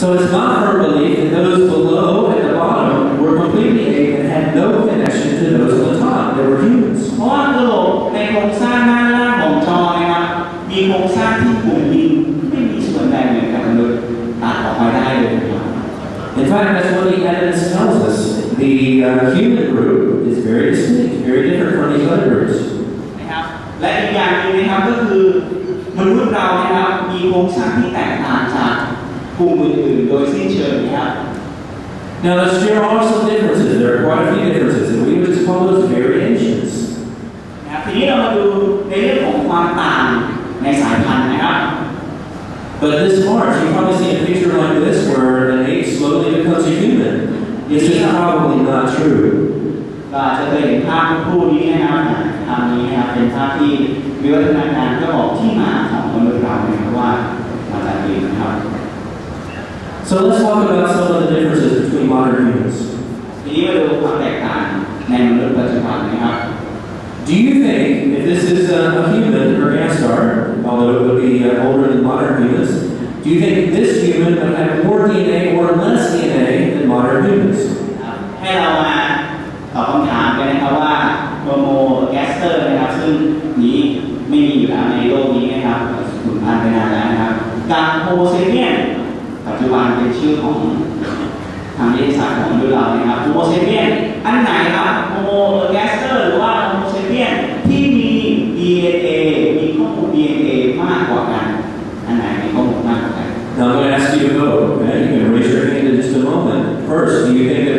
So it's my firm belief that those below at the bottom were completely ape and had no connection to those on the top. They were humans. เพราะว่ากระโหลกในโครงสร้างด้านล่างของจอนะครับ มีโครงสร้างที่กลุ่มดินไม่มีส่วนใดเหมือนกับมนุษย์ตัดออกไปได้เลยนะครับ In fact, that's what the evidence tells us. The uh, human group is very distinct, very different from these other groups. นะครับและอีกอย่างหนึงนะครับก็คือมนุษย์เรานะครับมีโครงสร้างที่แตกต่างจาก กลุ่มอื่นๆ โดยสิ้นเชิงนะครับ Now, there are some differences. There are quite a few differences, and we would just call those variations. นะครับทีนี้เรามาดูในเรื่องของความต่างในสายพันธุ์นะครับ But this March, you probably see a picture like this where an ape slowly becomes a human. It's just probably not true. ก็อาจจะเคยเห็นภาพเมื่อครู่นี้นะครับภาพนี้นะครับเป็นภาพที่วิวัฒนาการก็บอกที่มาของมนุษย์เรา So let's talk about some of the differences between modern humans. ทีนี้มาดูความแตกต่างในมนุษย์ปัจจุบันนะครับ Do you think, if this is a, a human or Ganstar, although it would be uh, older than modern humans, do you think this human would have more DNA or less DNA than modern humans? ครับให้เรามาตอบคำถามกันนะครับว่าโฮโมแกสเตอร์นะครับซึ่งนี้ไม่มีอยู่แล้วในโลกนี้นะครับสูญพันธุ์ไปนานแล้วนะครับกับโฮโมเซเปียนปั ย จุบันเป็นชื่อของทางวิทยาศาสตร์ของมนุษย์เรานะครับโฮโมเซเปียนอันไหนครับโฮโมแกสเตอร์หรือว่าโฮโมเซเปียนที่มี DNA มีข้อมูล DNA มากกว่ากันอันไหนมีข้อมูลมากกว่ากัน Now I'm going to ask you to vote. Okay, you can raise your hand in just a moment. First, do you think that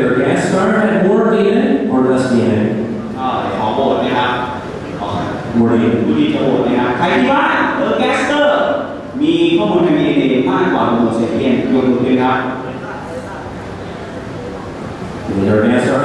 Her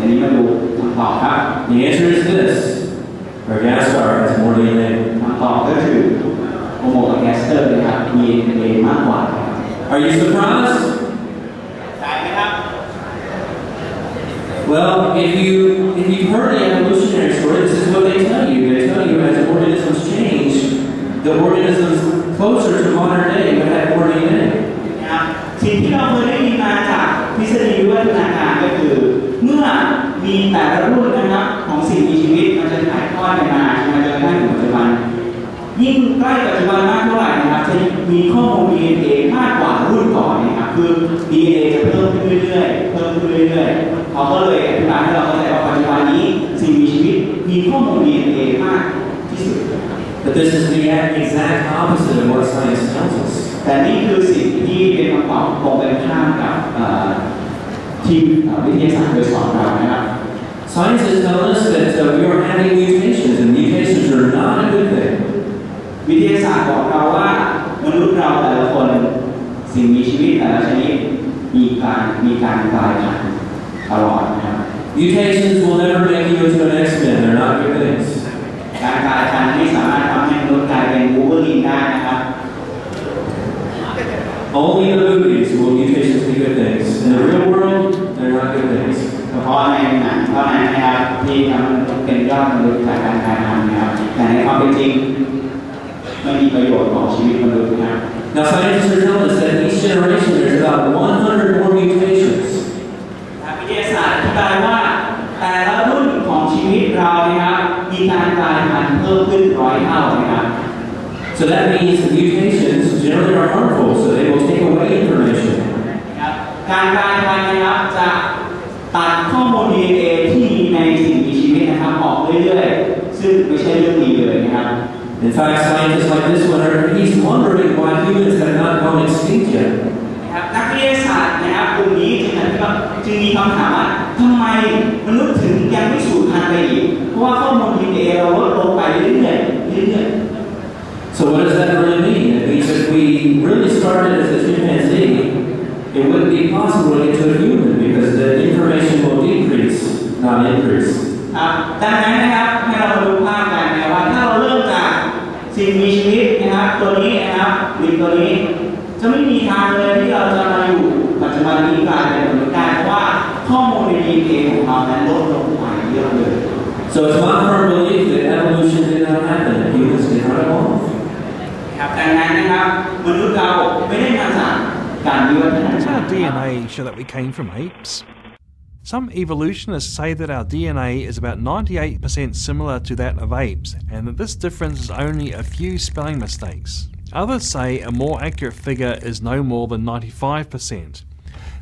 กว่านะครับอันนี้มาดูคำตอบครับ The answer is this. Our Ganstar has more DNA. คำตอบก็คือโฮโมกับแกสเตอร์นะครับ มีดีเมากกว่าครับ Are you surprised? ใช่ไหมครับ Well, if you if you've heard the evolutionary story, this is what they tell you. They tell you as organisms change, the organisms closer to modern day would have แต่ละรุ่นนะครับของสิ่งมีชีวิตมันจะถ่ายทอดกันมาจนกระทั่งถึงปัจจุบัน ยิ่งใกล้ปัจจุบันมากเท่าไหร่นะครับจะมีข้อมูล DNA มากกว่ารุ่นก่อนนะครับคือ DNA จะเพิ่มขึ้นเรื่อยๆเพิ่มขึ้นเรื่อยๆเขาก็เลยอธิบายให้เราเข้าใจว่าปัจจุบันนี้สิ่งมีชีวิตมีข้อมูล DNA มากที่สุดนะครับ But this is the exact opposite of what science tells us. แต่นี่คือสิ่งที่เป็นคำตอบตรงกันข้ามกับเอ่อที่เอ่อวิทยาศาสตร์โดยสอนเรานะครับ Science is telling us that uh, we are having mutations, and mutations are not a good thing. วิทยาศาสตร์บอกเราว่ามนุษย์เราแต่ละคนสิ่งมีชีวิตแต่ละชนิดมีการมีการกลายพันธุ์ตลอดนะครับ Mutations will never make you into an X-Men. They're not good things. การกลายพันธุ์ไม่สามารถทำให้มนุษย์กลายเป็นวูเบอรีนได้นะครับ Only in the movies will mutations be good things. In the real world, they're not good things. เฉพาะในหนังเท่านั้นนะครับที่ทำให้มนุษย์เป็นยอดมนุษย์จากการกลายพันธุ์นะครับแต่ในความเป็นจริงไม่มีประโยชน์ของชีวิตมนุษย์นะครับ Now, scientists are telling us that each generation there's about 100 more mutations. นักวิทยาศาสตร์อธิบายว่าแต่ละรุ่นของชีวิตเรานะครับมีการกลายพันธุ์เพิ่มขึ้นร้อยเท่านะครับ So that means the mutations generally are harmful, so they will take away information. นะครับการกลายพันธุ์นะครับจะ เรื่อยๆ ซึ่งไม่ใช่เรื่องดีเลยนะครับ In fact, scientists like this one are he's wondering why humans have not gone extinct yet. นะครับนักวิทยาศาสตร์นะครับกลุ่มนี้จึงอธิบายจึงมีคำถามว่าทำไมมนุษย์ถึงยังไม่สูญพันธุ์ไปอีก เพราะว่าข้อมูล DNA เราลดลงไปเรื่อยๆเรื่อย So what does that really mean? It means if we really started as a chimpanzee, it wouldn't be possible to get to a human because the information will decrease, not increase. ๆครับดังนั้นนะครับให้เรามาดูภาพกันนะครับว่าถ้าเราเริ่มจากสิ่งมีชีวิตนะครับ ตัวนี้นะครับลิงตัวนี้ จะไม่มีทางเลยที่เราจะมาอยู่ปัจจุบันนี้กลายเป็นมนุษย์ได้เพราะว่าข้อมูลใน DNA ของเรานั้นลดลงไปเยอะเลย So it's my firm belief that evolution did not happen and humans did not evolve. ครับดังนั้นนะครับมนุษย์เราไม่ได้มาจากการวิวัฒนา Does การ our DNA show that we came from apes? Some evolutionists say that our DNA is about 98% similar to that of apes, and that this difference is only a few spelling mistakes. Others say a more accurate figure is no more than 95%.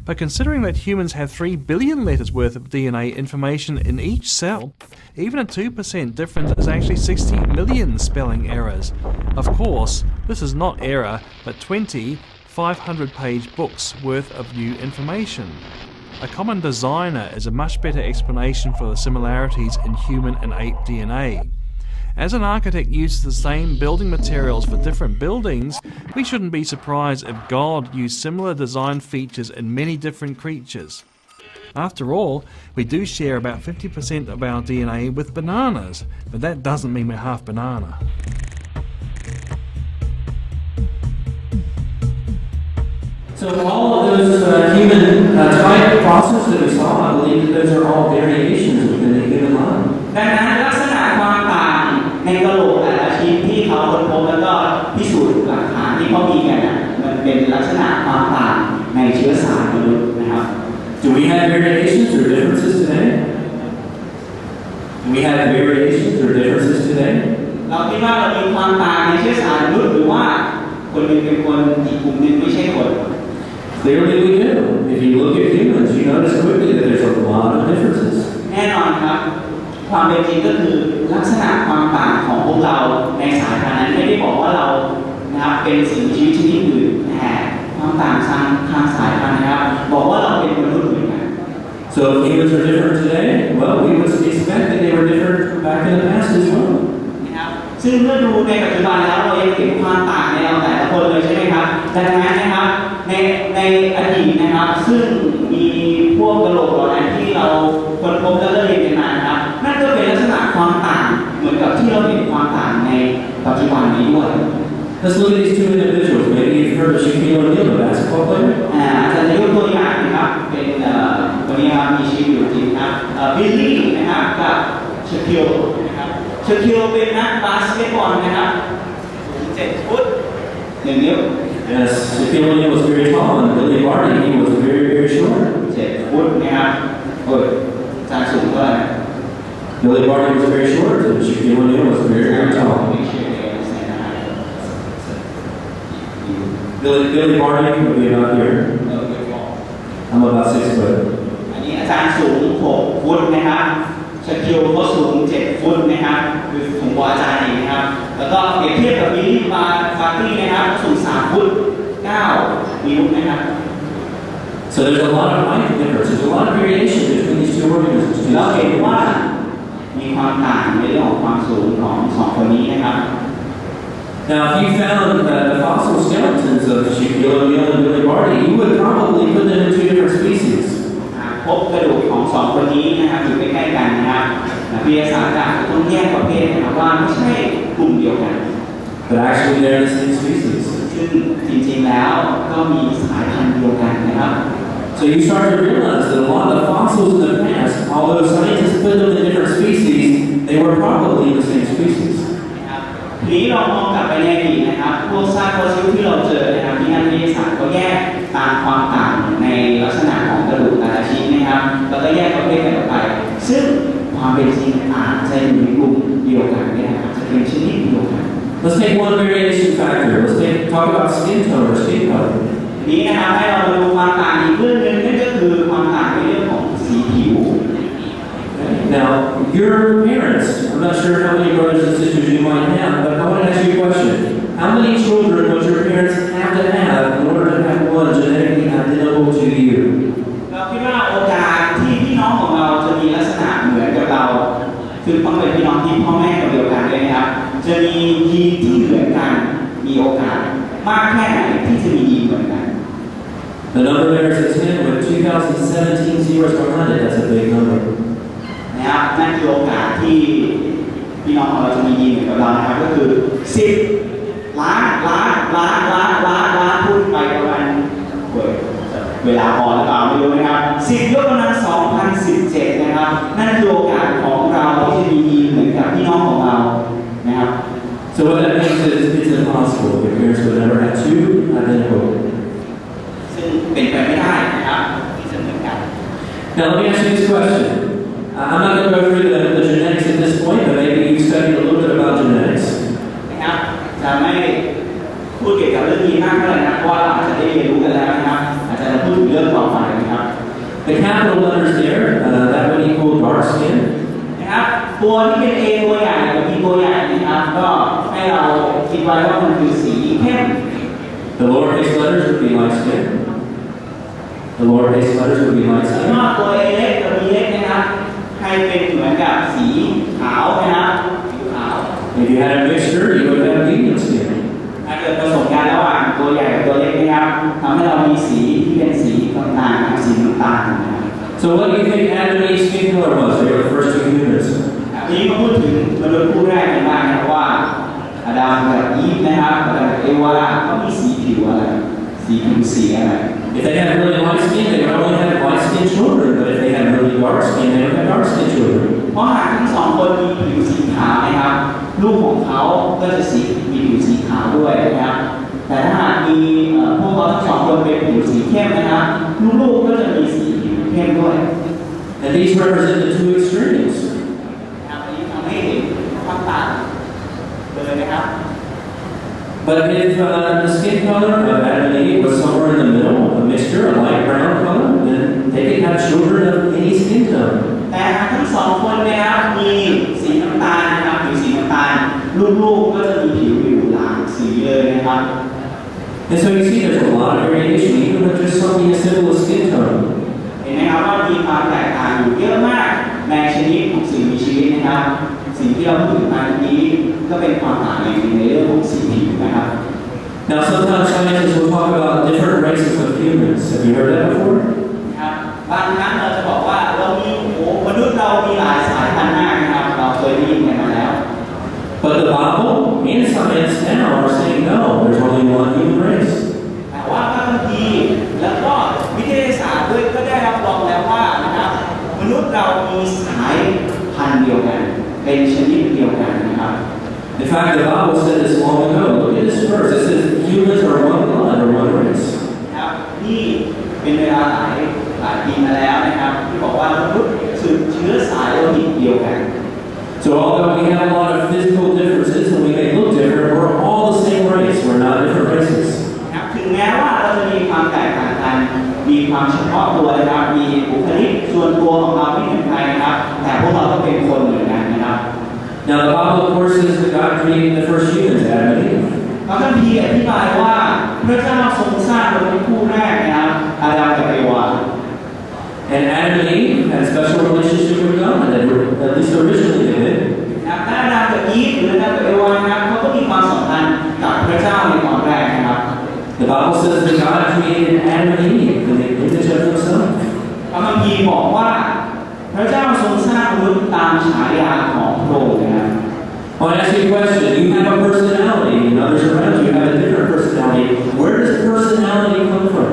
But considering that humans have 3 billion letters worth of DNA information in each cell, even a 2% difference is actually 60 million spelling errors. Of course, this is not error, but 20 500 page books worth of new information. A common designer is a much better explanation for the similarities in human and ape DNA. As an architect uses the same building materials for different buildings, we shouldn't be surprised if God used similar design features in many different creatures. After all, we do share about 50% of our DNA with bananas, but that doesn't mean we're half banana. So all of those uh, human uh, type fossils that we saw, I believe that those are all variations within the human line. ดังนั้นลักษณะความต่างในกระโหลกแต่ละชิ้นที่เขาค้นพบแล้วก็พิสูจน์หลักฐานที่เขามีกันน่ะมันเป็นลักษณะความต่างในเชื้อสายมนุษย์นะครับ Do we have variations or differences today? Do we have variations or differences today? เราคิดว่าเรามีความต่างในเชื้อสายมนุษย์หรือว่าคนหนึ่งเป็นคนอีกกลุ่มหนึ่งไม่ใช่คน Clearly we do. If you look at humans, you notice quickly that there's a lot of differences. แน่นอนครับ ความเป็นจริงก็คือลักษณะความต่างของพวกเราในสายพันธุ์นั้นไม่ได้บอกว่าเรานะครับเป็นสิ่งมีชีวิตชนิดอื่นแต่ความต่างทางทางสายพันธุ์นะครับ บอกว่าเราเป็นมนุษย์เหมือนกัน So if humans are different today, well, we would expect that they were different back in the past as well. นะครับซึ่งเมื่อดูในปัจจุบันแล้วเรายังเห็นความต่างในเราแต่ละคนเลยใช่ไหมครับ ดังนั้นนะครับในในอดีตนะครับ ซึ่งมีพวกกระโหลกเหล่านั้นที่เราค้นพบแล้วก็เรียนกันมานะครับ นั่นก็เป็นลักษณะความต่างเหมือนกับที่เราเห็นความต่างในปัจจุบันนี้ด้วย Let's look at these two individuals. Maybe you've heard of Shaquille O'Neal, the basketball player. อ่าอาจารย์จะยกตัวอย่างนะครับเป็นเอ่อคนนี้ครับมีชีวิตอยู่จริงครับเอ่อบิลลี่นะครับกับเชคิล นะครับเชคิลเป็นนักบาสเกตบอลนะครับเจ็ดฟุตหนึ่งนิ้ว Yes, Shaquille O'Neal was very tall, and Billy Barty, he was very, very short. เจ็ดฟุตนะครับโอ้ยอาจารย์สูงเท่าไหร่ Billy Barty was very short, and Shaquille O'Neal was very, very tall. ไม่เชื่อเลยใส่ได้ Billy, Billy Barty would be about here. เออไม่บอก I'm about six foot. อันนี้อาจารย์สูง6ฟุตนะครับ เชคิลก็สูง7ฟุตนะครับคือสูงกว่าอาจารย์อีกนะครับ แล้วก็เปรียบเทียบกับบิลลี่บาร์ฟาร์ตี้นะครับสูง3ฟุต9นิ้วนะครับ So there's a lot of height difference. There's a lot of variation between these two organisms. เราเห็นว่ามีความต่างในเรื่องของความสูงของสองคนนี้นะครับ Now, if you found uh, the fossil skeletons of Shaquille O'Neal and Billy Barty, you would probably put them in two different species. หาก พบกระดูกของสองคนนี้นะครับอยู่ใกล้ๆกันนะครับนักวิทยาศาสตร์อาจจะต้องแยกประเภทนะครับว่าไม่ใช่กลุ่มเดียวกัน But actually, they're the same species. ซึ่งจริงๆแล้วก็มีสายพันธุ์เดียวกันนะครับ So you start to realize that a lot of the fossils in the past, although scientists put them in different species, they were probably the same species. นะครับทีนี้เรามองกลับไปในอดีตนะครับ พวกซากฟอสซิลที่เราเจอนะครับที่นักวิทยาศาสตร์เขาแยกตามความต่าง ก็แยกประเภทกันออกไป ซึ่งความเป็นจริงอาจจะอยู่ในกลุ่มเดียวกันก็ได้อาจจะเป็นชนิดเดียวกัน Let's take one variation factor. Let's take, talk about skin tone or skin color. ทีนี้นะครับให้เรามาดูความต่างอีกเรื่องหนึงนั่นก็คือความต่างในเรื่องของสีผิว Now, your parents, I'm not sure how many ask you a question. How many children would your parents have to have The number there is a 10 with 2017 zeros behind it. That's a big number. นะครับนั่นคือโอกาสที่พี่น้องของเราจะมียีนเหมือนกับเรานะครับก็คือ 10 ล้านล้านล้านล้านล้านล้านพูดไปประมาณเว้ยเวลาพอหรือเปล่าไม่รู้นะครับ 10ยกกำลัง2017 นะครับ นั่นคือโอกาสของเราที่จะมียีนเหมือนกับพี่น้องของเรานะครับ So what that means is it's impossible. Your parents would never have two identical. ซึ่ง เป็นไปไม่ได้นะครับที่จะเหมือนกัน Now let me ask you this question. Uh, I'm not going to go through the, the genetics at this point, but maybe you've studied a little bit about genetics. นะครับจะไม่พูดเกี่ยวกับเรื่องนี้มากเท่าไหร่นะเพราะว่าเราอาจจะได้เรียนรู้กันแล้วนะครับ อาจจะพูดถึงเรื่องต่อไปนะครับ The capital letters there, uh, that would equal dark skin. นะครับตัวที่เป็น A ตัวใหญ่กับ B ตัวใหญ่นะครับ ก็ให้เราคิดไว้ว่ามันคือสีเข้ม The lowercase letters would be light skin. The lowercase letters would be light แล้ว skin. ก็ตัว A เล็กกับ B เล็กนะครับให้เป็นเหมือนกับสีขาวนะครับสีขาว If you had a mixture, you would have medium skin. ถ้าเกิดผสมกันระหว่างตัวใหญ่กับตัวเล็กนะครับทำให้เรามีสีที่เป็นสีต่างๆนะครับสีน้ำตาลนะครับ So what do you think Adam and Eve's skin color was? They were the first two humans. ทีนี้มาพูดถึงมนุษย์คู่แรกกันบ้างนะครับว่าอาดัมกับอีฟนะครับอาดัมกับเอวา สีผิวสีอะไร If they had really light skin, they would only have light skinned children. But if they had really dark skin, they would have dark skinned children. เพราะหากทั้งสองคนมีผิวสีขาวนะครับ ลูกของเขาก็จะสีมีผิวสีขาวด้วยนะครับ แต่ถ้าหากมีเอ่อพวกเขาทั้งสองคนเป็นผิวสีเข้มนะครับ ลูกๆก็จะมีสีผิวเข้มด้วย And these represent the two extremes. นะครับอันนี้ทำให้เห็นความต่างเลยนะครับ But if uh, the skin color of Adam and Eve was somewhere in the middle, a mixture, a light brown color, then they could have children of any skin tone. แต่หากทั้งสองคนนะครับมีสีน้ำตาลนะครับผิวสีน้ำตาล ลูกๆก็จะมีผิวอยู่หลากสีเลยนะครับ And so you see there's a lot of variation, even with just something as simple as skin tone. เห็นไหมครับว่ามีความแตกต่างอยู่เยอะมากในชนิดของสิ่งมีชีวิตนะครับ สิ่งที่เราพูดถึงมาเมื่อกี้ก็เป็นความต่างในในเรื่องของสีผิว นะครับ Now sometimes scientists will talk about different races of humans. Have you heard that before? นะครับบางครั้งเราจะบอกว่าเรามีโอ้โหมนุษย์เรามีหลายสายพันธุ์มากนะครับเราเคยได้ยินกันมาแล้ว But the Bible and science now are saying no, there's only one human race. แต่ว่าพระคัมภีร์แล้วก็วิทยาศาสตร์ด้วยก็ได้รับรองแล้วว่านะครับมนุษย์เรามีสายพันธุ์เดียวกันเป็นชนิดเดียวกันนะครับ In fact, the Bible said this long ago. Look at this verse. It says humans are one blood or one race. นะครับนี่เป็นเวลาหลายหลายปีมาแล้วนะครับ ที่บอกว่ามนุษย์สืบเชื้อสายโลหิตเดียวกัน So although we have a lot of physical differences and we may look different, we're all the same race. We're not different races. นะครับถึงแม้ว่าเราจะมีความแตกต่างกัน มีความเฉพาะตัวนะครับ มีบุคลิกส่วนตัวของเราที่เหมือนใครนะครับ แต่พวกเราก็เป็นคนเหมือนกันนะครับ Now the Bible, of course, says that God created the first humans, Adam and Eve. พระคัมภีร์อธิบายว่าพระเจ้าทรงสร้างมนุษย์คู่แรกนะครับอาดัมกับเอวา And Adam and Eve had a special relationship with God, and at least originally they did. นะครับและอาดัมกับอีฟหรืออาดัมกับเอวานะครับเขาก็มีความสัมพันธ์กับพระเจ้าในตอนแรกนะครับ The Bible says that God created Adam and Eve in the image of Himself. พระคัมภีร์บอกว่าพระเจ้าทรงสร้างมนุษย์ตามฉายาของพระองค์นะครับ I want to ask you a question. You have a personality, and others around you have a different personality. Where does personality come from?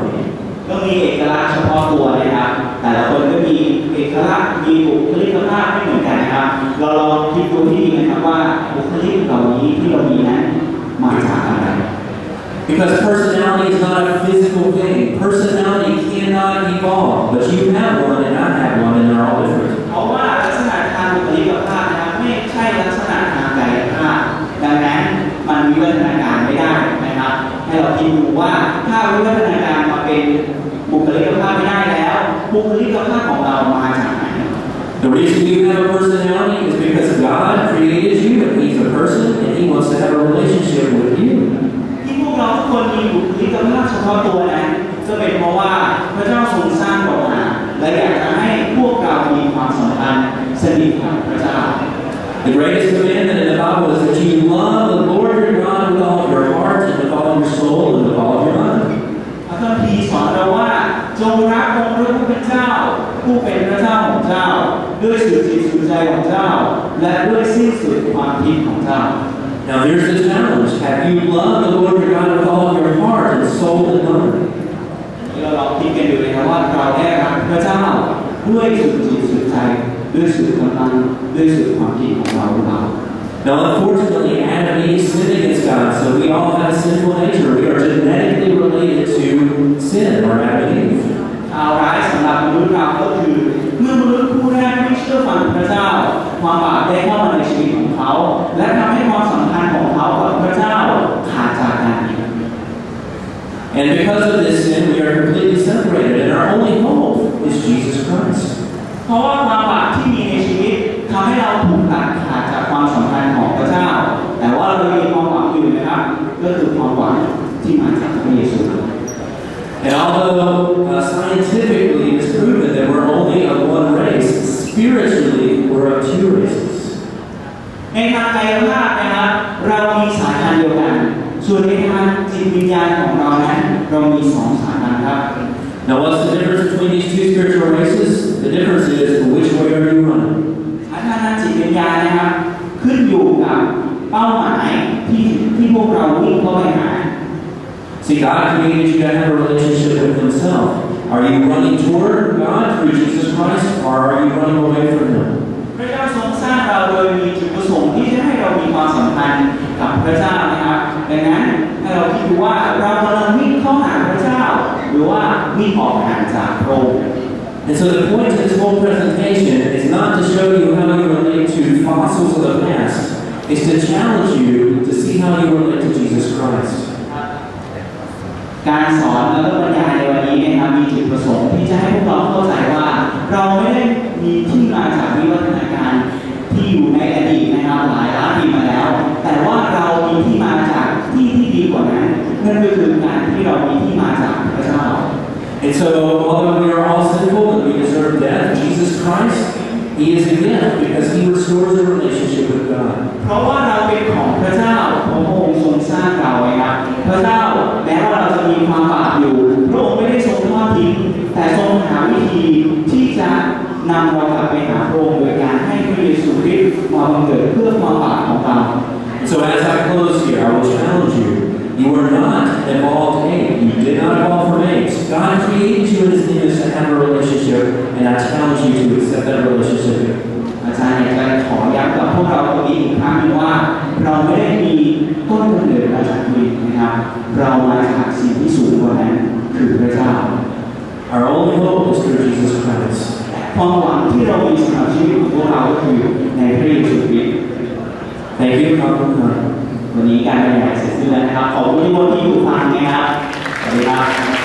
ก็มีเอกลักษณ์เฉพาะตัวนะครับ แต่ละคนก็มีเอกลักษณ์มีบุคลิกภาพไม่เหมือนกันนะครับ เราลองคิดดูที่ดีนะครับว่าบุคลิกเหล่านี้ที่เรามีนั้นมาจากอะไร Because personality is not a physical thing. Personality cannot evolve, but you have one and I have one, and they're all different. วิวัฒนาการไม่ได้นะครับ ให้เราคิดดูว่าถ้าวิวัฒนาการมาเป็นบุคลิกภาพไม่ได้แล้วบุคลิกภาพของเรามาจากไหน The reason you have a personality is because God created you and He's a person and He wants to have a relationship with you. ที่พวกเราทุกคนมีบุคลิกภาพเฉพาะตัวนั้นก็เป็นเพราะว่าพระเจ้าทรงสร้างเรามาและอยากจะให้พวกเรามีความสัมพันธ์สนิทกับพระเ The greatest commandment in the Bible is that you love the Lord God with all of your heart and with all of your soul and with all of your mind. พระคัมภีร์สอนเราว่าจงรักองค์พระผู้เป็นเจ้า ผู้เป็นพระเจ้าของเจ้า ด้วยสุดจิตสุดใจของเจ้า และด้วยสิ้นสุดความคิดของเจ้า Now here's the challenge. Have you loved the Lord your God with all of your heart and soul and mind? เราลองคิดกันดูนะครับว่าเราได้รักพระเจ้าด้วยสุดจิตสุดใจด้วยสุดกำลังด้วยสุดความคิดของเราหรือเปล่า Now, unfortunately, Adam and Eve sinned against God, so we all have a sinful nature. We are genetically related to sin, or Adam and Eve. ข่าวร้ายสำหรับมนุษย์เราก็คือ เมื่อมนุษย์ผู้แรกไม่เชื่อฟัง ง ส่วนในทางจิตวิญญาณของเรานั้นเรามีสองสายพันธุ์ครับ Now, what's the difference between these two spiritual races? The difference is which way are you running? พัฒนาจิตวิญญาณนะครับขึ้นอยู่กับเป้าหมายที่ที่พวกเราวิ่งเข้าไปหา See, God created you to have a relationship with Himself. Are you running toward God through Jesus Christ, or are you running away from Him? พระเจ้าทรงสร้างเราโดยมีจุดประสงค์ที่จะให้เรามีความสัมพันธ์กับพระเจ้านะครับ ดังนั้นให้เราคิดดูว่าเรากำลังวิ่งเข้าหาพระเจ้า หรือว่าวิ่งออกห่างจากพระองค์ And so the point of this whole presentation is not to show you how you relate to fossils of the past. It's to challenge you to see how you relate to Jesus Christ. การสอนแล้วก็บรรยายในวันนี้นะครับมีจุดประสงค์ที่จะให้พวกเราเข้าใจว่า เราไม่ได้มีที่มาจากวิวัฒนาการที่อยู่ในอดีตนะครับหลายล้านปีมาแล้ว แต่ว่าเรามีที่มาจากที่ที่ดีกว่า นั้นนั่นก็คือการที่เรามีที่มาจากพระเจ้า And so, although we are all sinful and we deserve death, Jesus Christ, He is a gift because He restores a relationship with God. เพราะว่าเราเป็นของพระเจ้าพระองค์ทรงสร้างเราไว้ครับพระเจ้าแม้ว่าเราจะมีความบาปอยู่พระองค์ไม่ได้ทรงทอดทิ้งแต่ทรงหาวิธีที่จะนำเรากลับไปหาพระองค์โดยการให้พระเยซูคริสต์มาบังเกิดเพื่อความบาปของเรา So, as I close here, I will challenge you. You are not evolved ape. You did not evolve from apes. God created you in his image to have a relationship, and I challenge you to accept that relationship. อาจารย์อยากจะขอย้ำกับพวกเราตรงนี้อีกครั้งหนึ่งว่า เราไม่ได้มีต้นกำเนิดมาจากดินนะครับ เรามาจากสิ่งที่สูงกว่านั้นคือพระเจ้า Our only hope is through Jesus Christ. ความหวังที่เรามีสำหรับชีวิตของพวกเราก็คือในพระเยซูคริสต์ Thank you, Father. วันนี้การบริหารเสร็จสิ้นแล้วนะครับ ขอบคุณที่โมที่อยู่ฟังนะครับ สวัสดีครับ